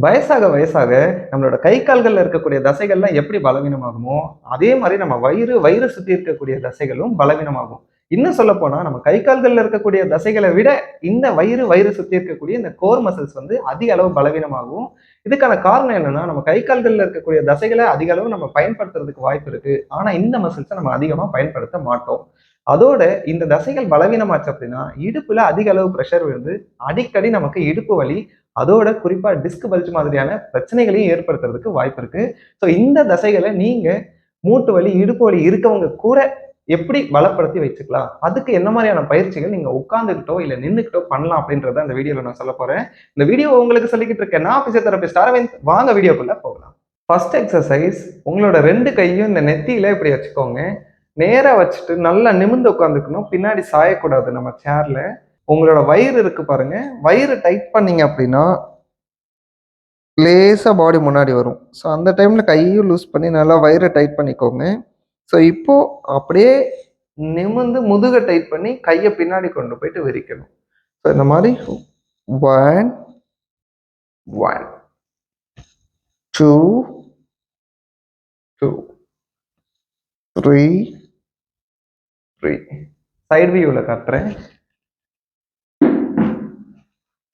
வயசாக வயசாக நம்மளோட கை கால்கள்ல இருக்கக்கூடிய தசைகள்லாம் எப்படி பலவீனமாகுமோ அதே மாதிரி நம்ம வயிறு வயிறு சுற்றி இருக்கக்கூடிய தசைகளும் பலவீனமாகும். இன்னும் சொல்ல போனா நம்ம கை கால்கள்ல இருக்கக்கூடிய தசைகளை விட இந்த வயிறு வயிறு சுத்தி இருக்கக்கூடிய இந்த கோர் மசில்ஸ் வந்து அதிக அளவு பலவீனமாகும். இதுக்கான காரணம் என்னன்னா நம்ம கை கால்கள்ல இருக்கக்கூடிய தசைகளை அதிக அளவு நம்ம பயன்படுத்துறதுக்கு வாய்ப்பு இருக்கு. ஆனா இந்த மசில்ஸை நம்ம அதிகமா பயன்படுத்த மாட்டோம். அதோட இந்த தசைகள் பலவீனமாச்சு அப்படின்னா இடுப்புல அதிக அளவு ப்ரெஷர் விழுந்து அடிக்கடி நமக்கு இடுப்பு வலி அதோட குறிப்பா டிஸ்க் பல்ஜ் மாதிரியான பிரச்சனைகளையும் ஏற்படுத்துறதுக்கு வாய்ப்பு இருக்கு. ஸோ இந்த தசைகளை நீங்க மூட்டு வலி இடுப்பு வலி இருக்கவங்க கூட எப்படி பலப்படுத்தி வச்சுக்கலாம்? அதுக்கு என்ன மாதிரியான பயிற்சிகள் நீங்க உட்காந்துக்கிட்டோ இல்ல நின்றுக்கிட்டோ பண்ணலாம் அப்படின்றத அந்த வீடியோல நான் சொல்ல போறேன். இந்த வீடியோ உங்களுக்கு சொல்லிக்கிட்டு இருக்கேன். நான் பிசியோதெரபிஸ்ட் அரவிந்த். வாங்க வீடியோக்குள்ள போகலாம். ஃபர்ஸ்ட் எக்ஸசைஸ் உங்களோட ரெண்டு கையும் இந்த நெத்தியில இப்படி வச்சுக்கோங்க. நேராக வச்சுட்டு நல்லா நிமிர்ந்து உட்காந்துக்கணும் பின்னாடி சாயக்கூடாது நம்ம சேரில் உங்களோட வயிறு இருக்கு பாருங்க. வயிறு டைட் பண்ணீங்க அப்படின்னா லேசாக பாடி முன்னாடி வரும். ஸோ அந்த டைமில் கையும் லூஸ் பண்ணி நல்லா வயிறை டைட் பண்ணிக்கோங்க. ஸோ இப்போது அப்படியே நிமிர்ந்து முதுகை டைட் பண்ணி கையை பின்னாடி கொண்டு போயிட்டு விரிக்கணும். ஸோ இந்த மாதிரி one one two two three three side வியூவில் காட்டுறேன்.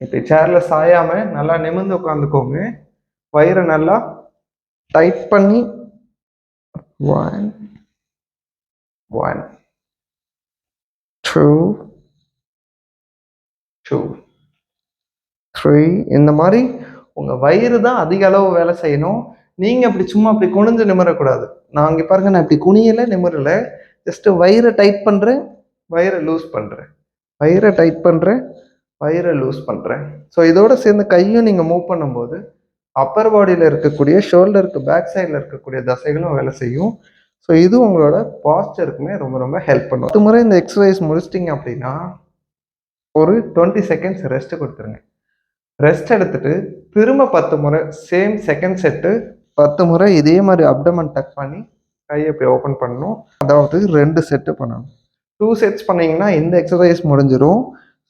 இப்போ சேரில் சாயாமல் நல்லா நிமிர்ந்து உட்காந்துக்கோங்க வயிறை நல்லா டைட் பண்ணி one one two two three இந்த மாதிரி உங்கள் வயிறு தான் அதிக அளவு வேலை செய்யணும். நீங்கள் அப்படி சும்மா அப்படி குனிஞ்சு நிமிரக்கூடாது. நான் இங்கே பாருங்க நான் இப்படி குனியலை நிமிரலை. ஜஸ்ட்டு வயிறை டைட் பண்ணுறேன் வயிறை லூஸ் பண்ணுறேன் வயிறை டைட் பண்ணுறேன் வயிறை லூஸ் பண்ணுறேன் ஸோ இதோட சேர்ந்து கையும் நீங்கள் மூவ் பண்ணும்போது அப்பர் பாடியில் இருக்கக்கூடிய ஷோல்டருக்கு பேக் சைடில் இருக்கக்கூடிய தசைகளும் வேலை செய்யும். ஸோ இது உங்களோட பாஸ்டருக்குமே ரொம்ப ரொம்ப ஹெல்ப் பண்ணும். பத்து முறை இந்த எக்ஸசைஸ் முடிச்சிட்டிங்க அப்படின்னா ஒரு டுவெண்ட்டி செகண்ட்ஸ் ரெஸ்ட் கொடுத்துருங்க. ரெஸ்ட் எடுத்துட்டு திரும்ப பத்து முறை சேம் செகண்ட் செட்டு பத்து முறை இதே மாதிரி அப்டமன் டக் பண்ணி கையை இப்படி ஓப்பன் பண்ணணும். அதாவது ரெண்டு செட்டு பண்ணணும். டூ செட்ஸ் பண்ணிங்கன்னா இந்த எக்ஸசைஸ் முடிஞ்சிடும்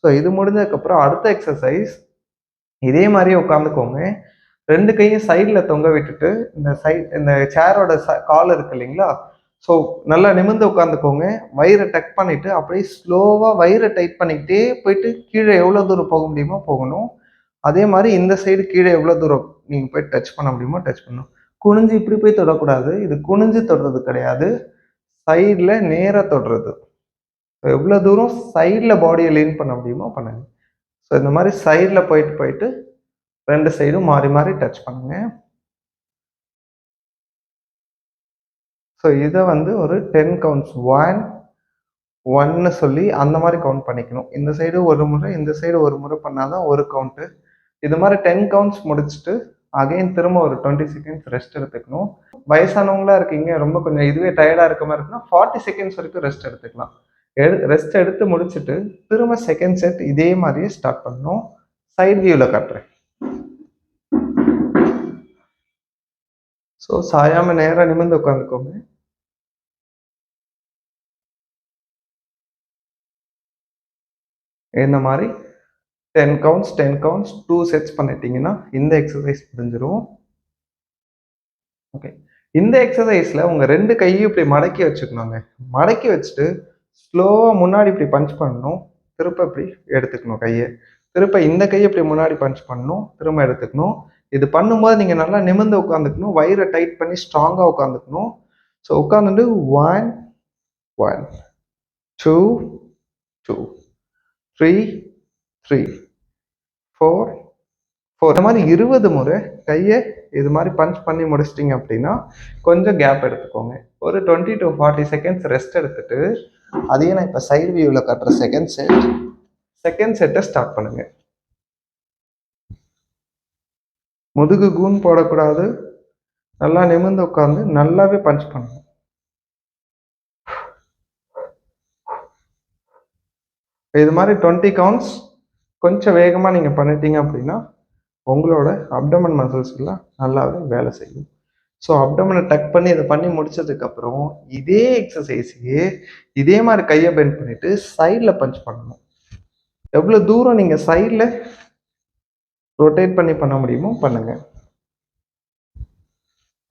ஸோ இது முடிஞ்சதுக்கப்புறம் அடுத்த எக்ஸசைஸ் இதே மாதிரியே உட்காந்துக்கோங்க. ரெண்டு கையும் சைடில் தொங்க விட்டுட்டு இந்த சைட் இந்த சேரோட ச கால் இருக்கு இல்லைங்களா? ஸோ நல்லா நிமிர்ந்து உட்காந்துக்கோங்க. வயிறை டக் பண்ணிவிட்டு அப்படியே ஸ்லோவாக வயிறை டைட் பண்ணிக்கிட்டே போயிட்டு கீழே எவ்வளோ தூரம் போக முடியுமோ போகணும். அதே மாதிரி இந்த சைடு கீழே எவ்வளோ தூரம் நீங்கள் போய் டச் பண்ண முடியுமோ டச் பண்ணணும். குனிஞ்சு இப்படி போய் தொடக்கூடாது. இது குனிஞ்சு தொடுறது கிடையாது. சைடில் நேராக தொடுறது. எவ்வளோ தூரம் சைடில் பாடியை லீன் பண்ண முடியுமோ பண்ணுங்க. ஸோ இந்த மாதிரி சைடில் போயிட்டு போயிட்டு ரெண்டு சைடும் மாறி மாறி டச் பண்ணுங்க. ஸோ இதை வந்து ஒரு டென் கவுண்ட்ஸ் ஒன் ஒன்னு சொல்லி அந்த மாதிரி கவுண்ட் பண்ணிக்கணும். இந்த சைடு ஒரு முறை இந்த சைடு ஒரு முறை பண்ணாதான் ஒரு கவுண்ட்டு இது மாதிரி டென் கவுண்ட்ஸ் முடிச்சுட்டு அகைன் திரும்ப ஒரு டுவெண்ட்டி செகண்ட்ஸ் ரெஸ்ட் எடுத்துக்கணும். வயசானவங்களா இருக்கீங்க ரொம்ப கொஞ்சம் இதுவே டயர்டாக இருக்க மாதிரி இருக்குன்னா ஃபார்ட்டி செகண்ட்ஸ் வரைக்கும் ரெஸ்ட் எடுத்துக்கலாம். எடு ரெஸ்ட் எடுத்து முடிச்சுட்டு திரும்ப செகண்ட் செட் இதே மாதிரியே ஸ்டார்ட் பண்ணணும். சைடு வியூவில் காட்டுறேன். ஸோ சாயாமல் நேராக நிமிர்ந்து உட்காந்துக்கோங்க. இந்த மாதிரி? Ten counts ten counts two sets பண்ணிட்டீங்கன்னா இந்த எக்ஸசைஸ் முடிஞ்சிடும் ஓகே இந்த எக்ஸசைஸில் உங்கள் ரெண்டு கையும் இப்படி மடக்கி வச்சுக்கணுங்க. மடக்கி வச்சுட்டு ஸ்லோவாக முன்னாடி இப்படி பஞ்ச் பண்ணணும். திருப்ப இப்படி எடுத்துக்கணும் கையை. திருப்ப இந்த கையை இப்படி முன்னாடி பஞ்ச் பண்ணணும். திரும்ப எடுத்துக்கணும். இது பண்ணும்போது நீங்கள் நல்லா நிமிர்ந்து உட்காந்துக்கணும் வயிறை டைட் பண்ணி ஸ்ட்ராங்காக உட்காந்துக்கணும் ஸோ உட்காந்துட்டு one one two two three three four four இந்த மாதிரி இருபது முறை கையை இது மாதிரி பஞ்ச் பண்ணி முடிச்சிட்டிங்க அப்படின்னா கொஞ்சம் கேப் எடுத்துக்கோங்க. ஒரு twenty to forty seconds rest எடுத்துட்டு அதையே நான் இப்போ சைடு வியூவில் கட்டுற செகண்ட் செட் செகண்ட் செட்டை ஸ்டார்ட் பண்ணுங்க. முதுகு கூன் போடக்கூடாது. நல்லா நிமிர்ந்து உட்காந்து நல்லாவே பஞ்ச் பண்ணுங்க. இது மாதிரி டுவெண்ட்டி கவுண்ட்ஸ் கொஞ்சம் வேகமாக நீங்கள் பண்ணிட்டீங்க அப்படின்னா உங்களோட அப்டமன் மசில்ஸ் எல்லாம் நல்லாவே வேலை செய்யும். ஸோ அப்டமனை டக் பண்ணி இதை பண்ணி முடிச்சதுக்கப்புறம் இதே எக்ஸசைஸையே இதே மாதிரி கையை பெண்ட் பண்ணிட்டு சைடில் பஞ்ச் பண்ணணும். எவ்வளோ தூரம் நீங்கள் சைடில் ரொட்டேட் பண்ணி பண்ண முடியுமோ பண்ணுங்க.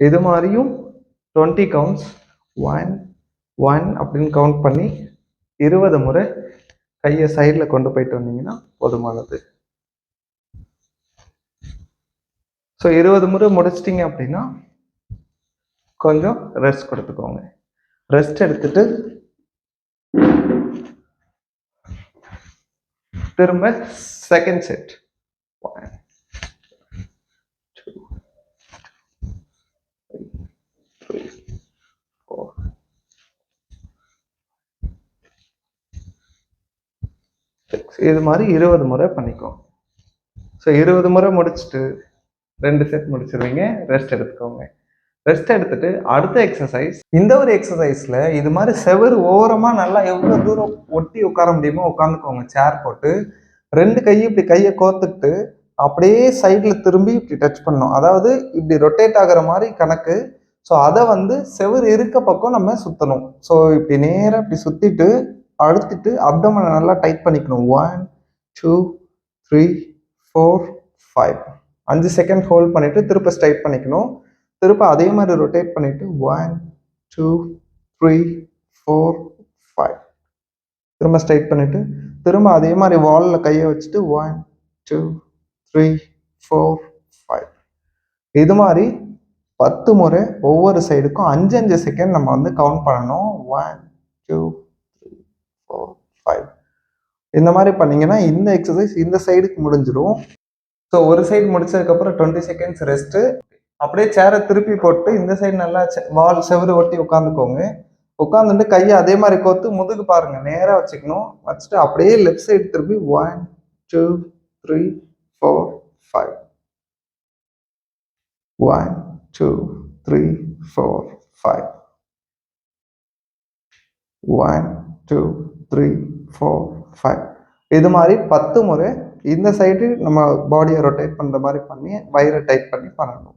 இது மாதிரியும் டுவெண்ட்டி கவுண்ட்ஸ் ஒன் ஒன் அப்படின்னு கவுண்ட் பண்ணி இருபது முறை கையை சைடில் கொண்டு போயிட்டு வந்தீங்கன்னா போதுமானது ஸோ இருபது முறை முடிச்சிட்டிங்க அப்படின்னா கொஞ்சம் ரெஸ்ட் கொடுத்துக்கோங்க ரெஸ்ட் எடுத்துட்டு திரும்ப second set Thank you three four six இது மாதிரி இருபது முறை பண்ணிக்கோ. ஸோ இருபது முறை முடிச்சுட்டு ரெண்டு செட் முடிச்சிருவீங்க ரெஸ்ட் எடுத்துக்கோங்க. ரெஸ்ட் எடுத்துட்டு அடுத்த எக்ஸசைஸ் இந்த ஒரு எக்ஸசைஸில் இது மாதிரி செவர் ஓரமாக நல்லா எவ்வளோ தூரம் ஒட்டி உட்கார முடியுமோ உட்காந்துக்கோங்க. சேர் போட்டு ரெண்டு கையை இப்படி கையை கோத்துக்கிட்டு அப்படியே சைடில் திரும்பி இப்படி டச் பண்ணணும். அதாவது இப்படி ரொட்டேட் ஆகிற மாதிரி கணக்கு. ஸோ அதை வந்து செவர் இருக்க பக்கம் நம்ம சுற்றணும் ஸோ இப்படி நேராக இப்படி சுற்றிட்டு அழுத்திட்டு அப்டமனை நல்லா டைட் பண்ணிக்கணும். One two three four five அஞ்சு செகண்ட் ஹோல்ட் பண்ணிவிட்டு திரும்ப ஸ்ட்ரைட் பண்ணிக்கணும். திரும்ப அதே மாதிரி ரொட்டேட் பண்ணிவிட்டு one two three four five திரும்ப ஸ்ட்ரைட் பண்ணிவிட்டு திரும்ப அதே மாதிரி வாலில் கையை வச்சுட்டு one two three four five இது மாதிரி பத்து முறை ஒவ்வொரு சைடுக்கும் அஞ்சு அஞ்சு செகண்ட் நம்ம வந்து கவுண்ட் பண்ணணும். ஒன் டூ ஃபோர் ஃபைவ் இந்த மாதிரி பண்ணீங்கன்னா இந்த எக்ஸசைஸ் இந்த சைடுக்கு முடிஞ்சிடும் ஸோ ஒரு சைடு முடிச்சதுக்கப்புறம் டுவெண்ட்டி செகண்ட்ஸ் ரெஸ்ட்டு அப்படியே சேரை திருப்பி போட்டு இந்த சைடு நல்லா வால் செவரு ஒட்டி உட்காந்துக்கோங்க. உட்காந்துட்டு கையை அதே மாதிரி கோத்து முதுகு பாருங்கள் நேராக வச்சுக்கணும். வச்சுட்டு அப்படியே லெஃப்ட் சைடு திருப்பி one two three four five one two three four five one two three four five இது மாதிரி பத்து முறை இந்த சைடு நம்ம பாடியை ரொட்டேட் பண்ணுற மாதிரி பண்ணி வயிறை டைட் பண்ணி பண்ணணும்.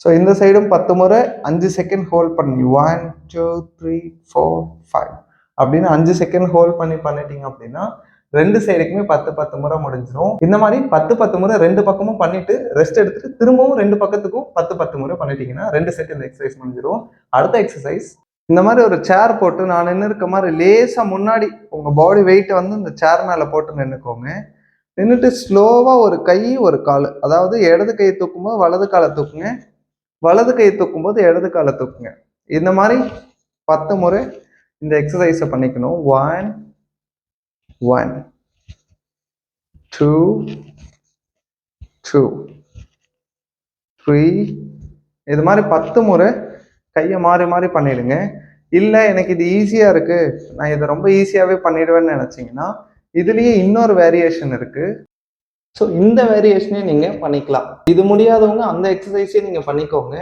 ஸோ இந்த சைடும் பத்து முறை அஞ்சு செகண்ட் ஹோல்ட் பண்ணி one two three four five அப்படின்னு அஞ்சு செகண்ட் ஹோல்ட் பண்ணி பண்ணிட்டீங்க அப்படின்னா ரெண்டு சைடுக்குமே பத்து பத்து முறை முடிஞ்சிடும் இந்த மாதிரி பத்து பத்து முறை ரெண்டு பக்கமும் பண்ணிட்டு ரெஸ்ட் எடுத்துட்டு திரும்பவும் ரெண்டு பக்கத்துக்கும் பத்து பத்து முறை பண்ணிட்டீங்கன்னா ரெண்டு செட் இந்த எக்ஸசைஸ் முடிஞ்சிடும் அடுத்த எக்ஸசைஸ் இந்த மாதிரி ஒரு சேர் போட்டு நான் நின்று இருக்க மாதிரி லேசா முன்னாடி உங்க பாடி வெயிட்டை வந்து இந்த சேர் மேல போட்டு நின்றுக்கோங்க நின்றுட்டு ஸ்லோவா ஒரு கை ஒரு கால். அதாவது இடது கையை தூக்கும்போது வலது காலை தூக்குங்க. வலது கையை தூக்கும்போது இடது காலை தூக்குங்க. இந்த மாதிரி பத்து முறை இந்த எக்ஸசைஸை பண்ணிக்கணும். One one two two three இது மாதிரி பத்து முறை கையை மாறி மாறி பண்ணிடுங்க. இல்லை எனக்கு இது ஈஸியாக இருக்குது நான் இதை ரொம்ப ஈஸியாகவே பண்ணிடுவேன்னு நினச்சிங்கன்னா இதுலேயே இன்னொரு வேரியேஷன் இருக்குது ஸோ இந்த வேரியேஷனே நீங்கள் பண்ணிக்கலாம். இது முடியாதவங்க அந்த எக்ஸசைஸே நீங்கள் பண்ணிக்கோங்க.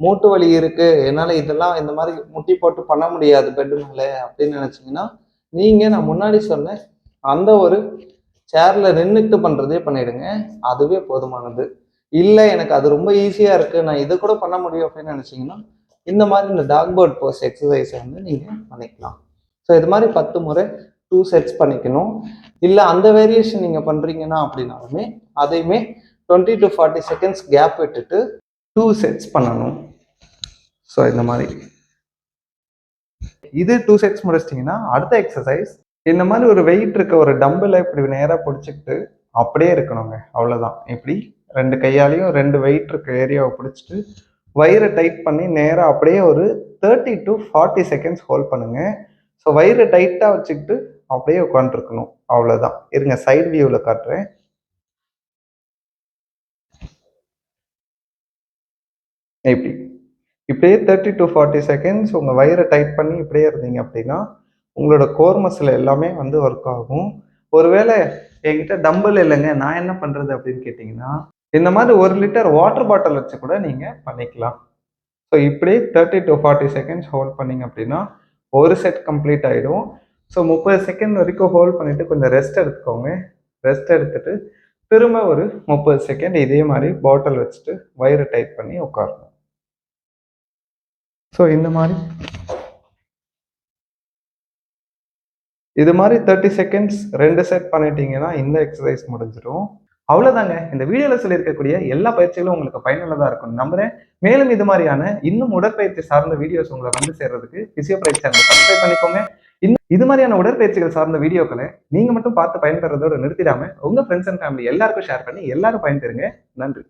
மூட்டு வலி இருக்குது என்னால் இதெல்லாம் இந்த மாதிரி முட்டி போட்டு பண்ண முடியாது பெட்டு மேலே அப்படின்னு நினச்சிங்கன்னா நீங்கள் நான் முன்னாடி சொன்ன அந்த ஒரு சேரில் நின்றுட்டு பண்ணுறதே பண்ணிடுங்க. அதுவே போதுமானது. இல்லை எனக்கு அது ரொம்ப ஈஸியாக இருக்குது நான் இதை கூட பண்ண முடியும் அப்படின்னு நினச்சிங்கன்னா இந்த மாதிரி இந்த டாக் பேர்ட் போஸ் எக்ஸசைஸை வந்து நீங்கள் பண்ணிக்கலாம். ஸோ இது மாதிரி பத்து முறை டூ செட்ஸ் பண்ணிக்கணும். இல்லை அந்த வேரியேஷன் நீங்கள் பண்ணுறீங்கன்னா அப்படின்னாலுமே அதையுமே twenty to forty seconds gap விட்டுட்டு டூ செட்ஸ் பண்ணணும். ஸோ இந்த மாதிரி. இது டூ செட்ஸ் முடிச்சிட்டிங்கன்னா அடுத்த எக்ஸசைஸ் இந்த மாதிரி ஒரு வெயிட் இருக்க ஒரு டம்பில் இப்படி நேராக பிடிச்சிக்கிட்டு அப்படியே இருக்கணுங்க. அவ்வளோதான் இப்படி ரெண்டு கையாலையும் ரெண்டு வெயிட் இருக்க ஏரியாவை பிடிச்சிட்டு வயிறை டைட் பண்ணி நேராக அப்படியே ஒரு thirty to forty seconds hold பண்ணுங்க. ஸோ வயிறு டைட்டாக வச்சுக்கிட்டு அப்படியே உட்காந்துருக்கணும் அவ்வளோதான் இருங்க சைடு வியூவில் காட்டுறேன். இப்படி. இப்படியே தேர்ட்டி டு ஃபார்ட்டி செகண்ட்ஸ் உங்கள் வயிறை டைட் பண்ணி இப்படியே இருந்தீங்க அப்படின்னா உங்களோட கோர் மசில் எல்லாமே வந்து ஒர்க் ஆகும். ஒருவேளை என்கிட்ட டம்பிள் இல்லைங்க. நான் என்ன பண்ணுறது அப்படின்னு கேட்டிங்கன்னா இந்த மாதிரி ஒரு லிட்டர் வாட்டர் பாட்டில் வச்சு கூட நீங்கள் பண்ணிக்கலாம். ஸோ இப்படியே thirty to forty seconds hold பண்ணீங்க அப்படின்னா ஒரு செட் கம்ப்ளீட் ஆகிடும் ஸோ முப்பது செகண்ட் வரைக்கும் ஹோல்ட் பண்ணிவிட்டு கொஞ்சம் ரெஸ்ட் எடுத்துக்கோங்க. ரெஸ்ட் எடுத்துட்டு திரும்ப ஒரு முப்பது செகண்ட் இதே மாதிரி பாட்டில் வச்சுட்டு வயிறு டைட் பண்ணி உட்காரணும். ஸோ இந்த மாதிரி. இது மாதிரி தேர்ட்டி செகண்ட்ஸ் ரெண்டு செட் பண்ணிட்டீங்கன்னா இந்த எக்ஸசைஸ் முடிஞ்சிடும் அவ்வளோதாங்க இந்த வீடியோவில் சொல்லியிருக்கக்கூடிய எல்லா பயிற்சிகளும் உங்களுக்கு பயனுள்ளதாக இருக்கும். நம்புறேன். மேலும் இது மாதிரியான இன்னும் உடற்பயிற்சி சார்ந்த வீடியோஸ் உங்களை வந்து சேர்றதுக்கு பிசியோபிரைட் சேனல் சப்ஸ்கிரைப் பண்ணிக்கோங்க. இன்னும் இது மாதிரியான உடற்பயிற்சிகள் சார்ந்த வீடியோக்களை நீங்கள் மட்டும் பார்த்து பயன்பெறதோடு நிறுத்திடாம உங்கள் ஃப்ரெண்ட்ஸ் அண்ட் ஃபேமிலி எல்லாருக்கும் ஷேர் பண்ணி எல்லாரும் பயன்பெறுங்க. நன்றி.